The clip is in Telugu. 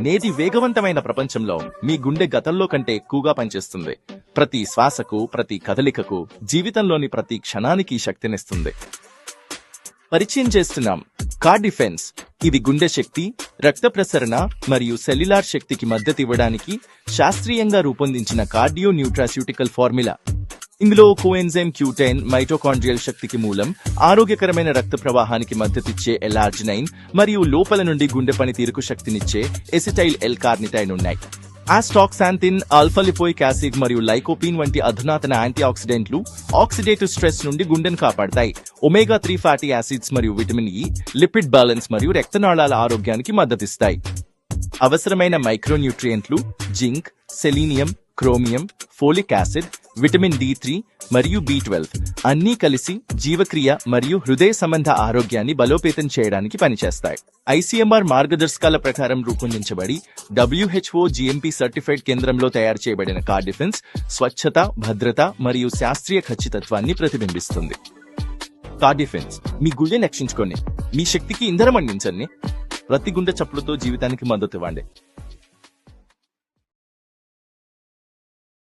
నేటి వేగవంతమైన ప్రపంచంలో మీ గుండె గతంలో కంటే ఎక్కువగా పనిచేస్తుంది. ప్రతి శ్వాసకు ప్రతి కదలికకు జీవితంలోని ప్రతి క్షణానికి శక్తినిస్తుంది. పరిచయం చేస్తున్నాం కార్ డిఫెన్స్ ఇది గుండె శక్తి రక్త ప్రసరణ మరియు సెల్యులార్ శక్తికి మద్దతు ఇవ్వడానికి శాస్త్రీయంగా రూపొందించిన కార్డియో న్యూట్రాస్యూటికల్ ఫార్ములా. ఇందులో కోఎన్జైమ్ క్యూటైన్ మైటోకాండ్రియల్ శక్తికి మూలం ఆరోగ్యకరమైన రక్త ప్రవాహానికి మద్దతిచ్చే ఎలార్జినైన్ మరియు లోపల నుండి గుండె పనితీరుకు శక్తినిచ్చే ఎసిటైల్ ఎల్ కార్నిటైన్ ఉన్నాయి. ఆస్టాక్సాంతిన్ ఆల్ఫలిపోయిక్ యాసిడ్ మరియు లైకోపీన్ వంటి అధునాతన యాంటీ ఆక్సిడెంట్లు ఆక్సిడేటివ్ స్ట్రెస్ నుండి గుండెను కాపాడతాయి. ఒమేగా త్రీ ఫ్యాటీ యాసిడ్స్ మరియు విటమిన్ ఇ లిపిడ్ బ్యాలెన్స్ మరియు రక్తనాళాల ఆరోగ్యానికి మద్దతిస్తాయి. అవసరమైన మైక్రోన్యూట్రియంట్లు zinc selenium chromium folic acid vitamin D three మరియు బి ట్వెల్వ్ అన్నీ కలిసి జీవక్రియ మరియు హృదయ సంబంధ ఆరోగ్యాన్ని బలోపేతం చేయడానికి పనిచేస్తాయి. ఐసీఎంఆర్ మార్గదర్శకాల ప్రకారం రూపొందించబడి డబ్ల్యూహెచ్ఓ జిఎంపి సర్టిఫైడ్ కేంద్రంలో తయారు చేయబడిన కార్ డిఫెన్స్ స్వచ్ఛత భద్రత మరియు శాస్త్రీయ ఖచ్చితత్వాన్ని ప్రతిబింబిస్తుంది. కార్ డిఫెన్స్ మీ గుళ్ళని రక్షించుకోండి. మీ శక్తికి ఇంధనం అందించండి. ప్రతి గుండె చప్పులతో జీవితానికి మద్దతు ఇవ్వండి.